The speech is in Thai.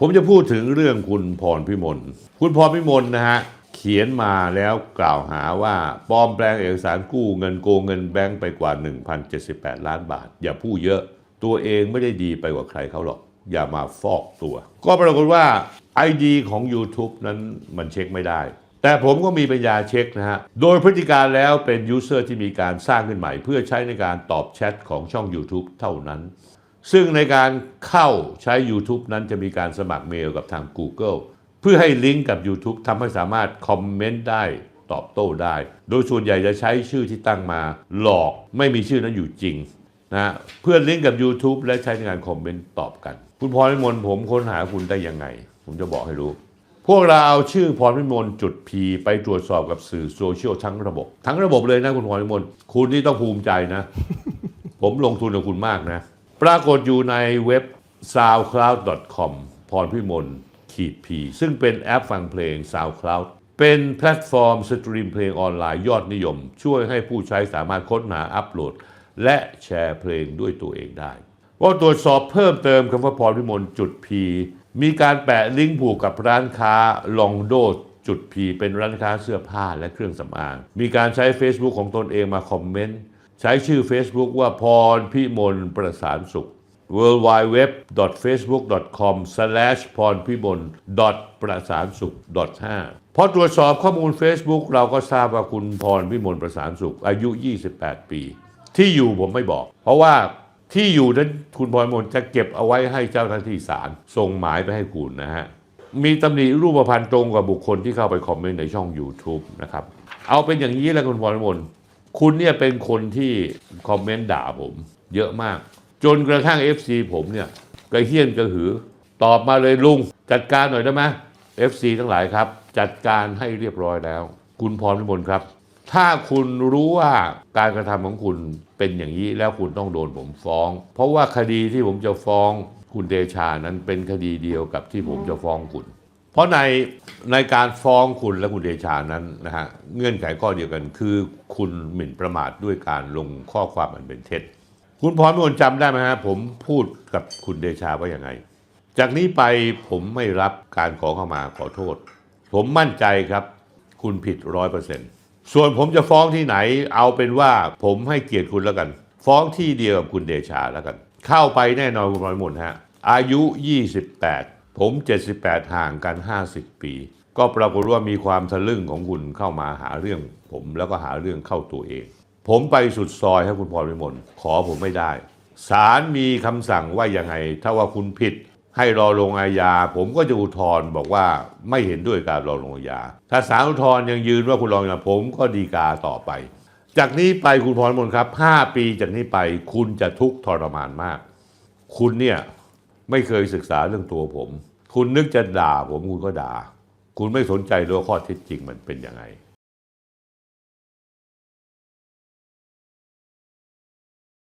ผมจะพูดถึงเรื่องคุณพรพิมล คุณพรพิมลนะฮะเขียนมาแล้วกล่าวหาว่าปลอมแปลงเอกสารกู้เงินโกงเงินแบงก์ไปกว่า 1,078 ล้านบาท อย่าพูดเยอะ ตัวเองไม่ได้ดีไปกว่าใครเขาหรอก อย่ามาฟอกตัว ก็ปรากฏว่า ID ของ YouTube นั้นมันเช็คไม่ได้ แต่ผมก็มีปัญญาเช็คนะฮะ โดยพฤติการแล้วเป็นยูเซอร์ที่มีการสร้างขึ้นใหม่ เพื่อใช้ในการตอบแชทของช่อง YouTube เท่านั้น ซึ่งในการเข้าใช้ YouTube นั้นจะมีการสมัครเมลกับทาง Google เพื่อให้ลิงก์กับ YouTube ทำให้สามารถคอมเมนต์ได้ตอบโต้ได้ โดยส่วนใหญ่จะใช้ชื่อที่ตั้งมาหลอกไม่มีชื่อนั้นอยู่จริงนะเพื่อลิงก์กับ YouTube และใช้ในการคอมเมนต์ตอบกัน คุณพรพิมลผมค้นหาคุณได้ยังไง ผมจะบอกให้รู้ พวกเราเอาชื่อพรพิมลจุดพีไปตรวจสอบกับสื่อโซเชียลทั้งระบบ ทั้งระบบเลยนะคุณพรพิมลคุณนี่ต้องภูมิใจนะ ผมลงทุนกับคุณมากนะ ปรากฏอยู่ในเว็บ soundcloud.com พรพิมลขีดพีซึ่งเป็นแอปฟังเพลง SoundCloud เป็นแพลตฟอร์มสตรีมเพลงออนไลน์ยอดนิยม ช่วยให้ผู้ใช้สามารถค้นหาอัปโหลด และแชร์เพลงด้วยตัวเองได้ว่าตรวจสอบเพิ่มเติมคำว่าพรพิมลจุดพีมีการแปะลิงก์ผูกกับร้านค้าลองโดจุดพีเป็นร้านค้าเสื้อผ้าและเครื่องสำอาง มีการใช้ Facebook ของตนเองมาคอมเมนต์ ใช้ชื่อ Facebook ว่าพรพิมลประสานสุข w w w f a c e b o o k c o m พรพิมลประสานสุข 5 พอตรวจสอบข้อมูล Facebook เราก็ทราบว่าคุณพรพิมลประสานสุข อายุ 28 ปี ที่อยู่ผมไม่บอก เพราะว่าที่อยู่นั้นคุณพรพิมลจะเก็บเอาไว้ให้เจ้าหน้าที่ศาลส่งหมายไปให้คุณนะฮะ มีตำหนิรูปพรรณตรงกับบุคคลที่เข้าไปคอมเมนต์ในช่อง YouTube นะครับ เอาเป็นอย่างนี้แล้วคุณพรพิมล คุณเนี่ยเป็นคนที่คอมเมนต์ด่าผม เยอะมาก จนกระทั่ง FC ผมเนี่ยกระเฮี้ยนกระหือ ตอบมาเลยลุง จัดการหน่อยได้ไหม FC ทั้งหลายครับ จัดการให้เรียบร้อยแล้ว คุณพรพิมลครับ ถ้าคุณรู้ว่าการกระทำของคุณเป็นอย่างนี้แล้วคุณต้องโดนผมฟ้อง เพราะว่าคดีที่ผมจะฟ้องคุณเดชานั้นเป็นคดีเดียวกับที่ผมจะฟ้องคุณ เพราะในในการฟ้องคุณและคุณเดชานั้นนะฮะเงื่อนไขข้อเดียวกัน คือคุณหมิ่นประมาทด้วยการลงข้อความอันเป็นเท็จ คุณพรพิมลจำได้ไหมฮะผมพูดกับคุณเดชาว่าอย่างไง จากนี้ไปผมไม่รับการขอเข้ามาขอโทษ ผมมั่นใจครับ คุณผิดร้อยเปอร์เซ็นต์ส่วนผมจะฟ้องที่ไหนเอาเป็นว่าผมให้เกียรติคุณแล้วกัน ฟ้องที่เดียวกับคุณเดชาแล้วกัน เข้าไปแน่นอนคุณพรพิมลฮะอายุ 28 ผม 78 ห่างกัน 50 ปี ก็ปรากฏว่ามีความทะลึ่งของคุณเข้ามาหาเรื่อง ผมแล้วก็หาเรื่องเข้าตัวเอง ผมไปสุดซอยให้คุณพรพิมลขอผมไม่ได้ศาลมีคำสั่งว่ายังไง ถ้าว่าคุณผิดให้รอลงอาญา ผมก็จะอุทธรณ์บอกว่าไม่เห็นด้วยการรอลงอาญา ถ้าศาลอุทธรณ์ยังยืนว่าคุณรอลงอาญาผมก็ดีกาต่อไป จากนี้ไปคุณพรมนครับ 5 ปีจากนี้ไปคุณจะทุกข์ทรมานมาก คุณเนี่ย ไม่เคยศึกษาเรื่องตัวผม คุณนึกจะด่าผมคุณก็ด่า คุณไม่สนใจรู้ข้อเท็จจริงมันเป็นยังไง